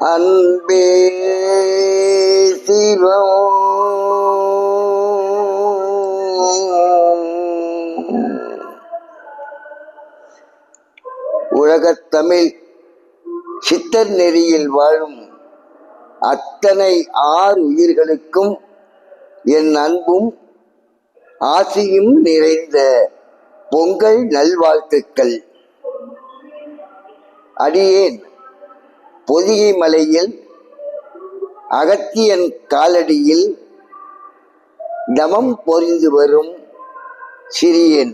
அன்பே சிவம். உலகத்தமிழ் சித்தர் நெறியில் வாழும் அத்தனை ஆறு உயிர்களுக்கும் என் அன்பும் ஆசியும் நிறைந்த பொங்கல் நல்வாழ்த்துக்கள். அடியேன். பொதிகை மலையில் அகத்தியன் காலடியில் தமம் பொரிந்து வரும் சிறியன்.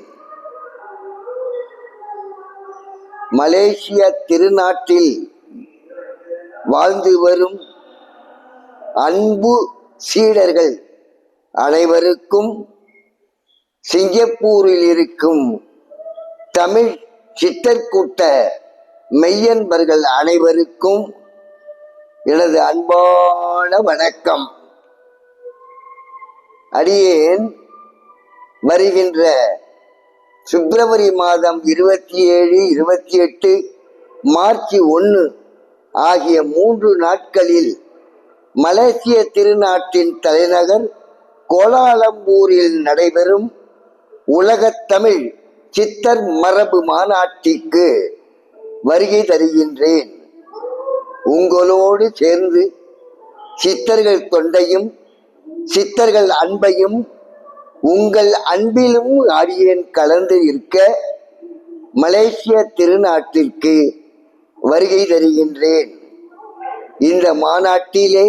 மலேசிய திருநாட்டில் வாழ்ந்து வரும் அன்பு சீடர்கள் அனைவருக்கும் சிங்கப்பூரில் இருக்கும் தமிழ் சித்தர்கூட்ட மெய்யன்பர்கள் அனைவருக்கும் எனது அன்பான வணக்கம். அடியேன் வருகின்ற பிப்ரவரி மாதம் இருபத்தி ஏழு இருபத்தி எட்டு மார்ச் ஒன்று ஆகிய மூன்று நாட்களில் மலேசிய திருநாட்டின் தலைநகர் கோலாலம்பூரில் நடைபெறும் உலகத் தமிழ் சித்தர் மரபு மாநாட்டிற்கு வருகை தருகின்றேன். உங்களோடு சேர்ந்து சித்தர்கள் தொண்டையும் சித்தர்கள் அன்பையும் உங்கள் அன்பிலும் அடியேன் கலந்து இருக்க மலேசிய திருநாட்டிற்கு வருகை தருகின்றேன். இந்த மாநாட்டிலே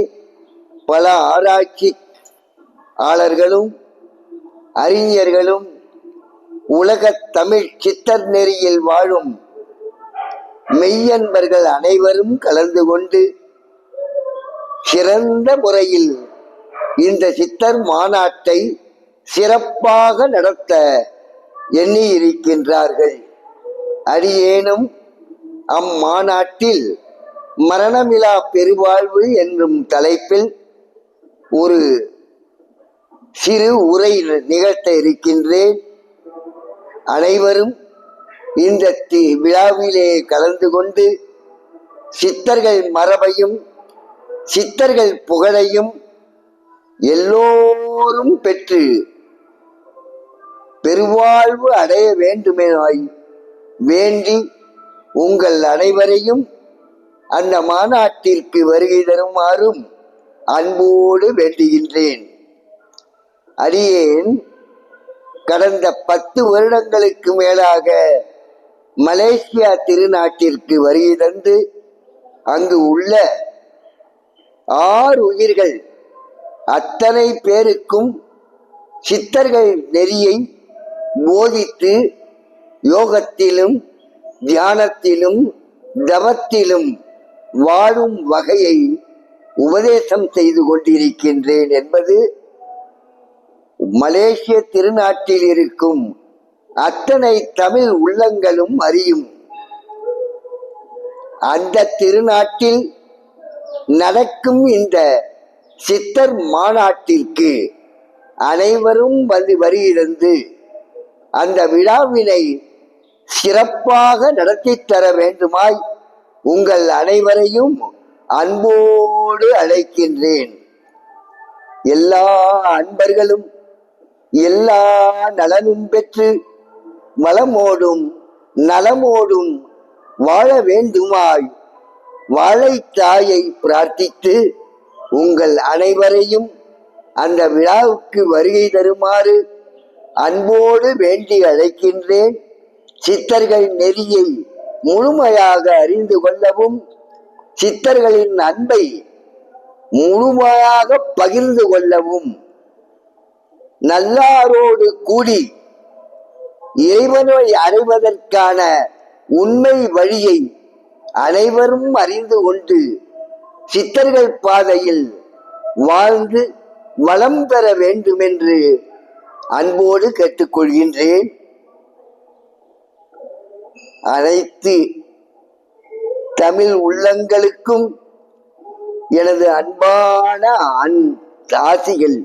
பல ஆராய்ச்சி ஆளர்களும் அறிஞர்களும் உலகத் தமிழ் சித்தர் நெறியில் வாழும் மெய்யன்பர்கள் அனைவரும் கலந்து கொண்டு சிறந்த முறையில் இந்த சித்தர் மாநாட்டை சிறப்பாக நடத்த எண்ணி இருக்கின்றார்கள் அடியேனும் அம்மாநாட்டில் மரணமிலா பெருவாழ்வு என்னும் தலைப்பில் ஒரு சிறு உரை நிகழ்த்த இருக்கின்றேன். அனைவரும் இந்த தி- விழாவிலே கலந்து கொண்டு சித்தர்கள் மரபையும் சித்தர்கள் புகழையும் எல்லோரும் பெற்று பெருவாழ்வு அடைய வேண்டுமெனாய் வேண்டி உங்கள் அனைவரையும் அந்த மாநாட்டிற்கு வருகை தருமாறும் அன்போடு வேண்டுகின்றேன். அடியேன் கடந்த பத்து வருடங்களுக்கு மேலாக மலேசியா திருநாட்டிற்கு வருகை தந்து அங்கு உள்ள ஆறு உயிர்கள் அத்தனை பேருக்கும் சித்தர்கள் நெறியை போதித்து யோகத்திலும் தியானத்திலும் தவத்திலும் வாழும் வகையை உபதேசம் செய்து கொண்டிருக்கின்றேன் என்பது மலேசிய திருநாட்டில் இருக்கும் அத்தனை தமிழ் உள்ளங்களும் அறியும். அந்த திருநாட்டில் நடக்கும் இந்த சித்தர் மாநாட்டிற்கு அனைவரும் வந்து வருகிறது அந்த விழாவினை சிறப்பாக நடத்தித் தர வேண்டுமாய் உங்கள் அனைவரையும் அன்போடு அழைக்கின்றேன். எல்லா அன்பர்களும் எல்லா நலனும் பெற்று வளமோடும் நலமோடும் வாழ வேண்டுமாய் வாழைத்தாயை பிரார்த்தித்து உங்கள் அனைவரையும் அந்த விழாவுக்கு வருகை தருமாறு அன்போடு வேண்டி அழைக்கின்றேன். சித்தர்கள் நெறியை முழுமையாக அறிந்து கொள்ளவும் சித்தர்களின் அன்பை முழுமையாக பகிர்ந்து கொள்ளவும் நல்லாரோடு கூடி இறைவனை அடைவதற்கான உண்மை வழியை அனைவரும் அறிந்து கொண்டு சித்தர்கள் பாதையில் வாழ்ந்து வளம் பெற வேண்டுமென்று அன்போடு கேட்டுக்கொள்கின்றேன். அனைத்து தமிழ் உள்ளங்களுக்கும் எனது அன்பான அன் ஆசிகள்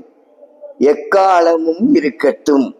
எக்காலமும் இருக்கட்டும்.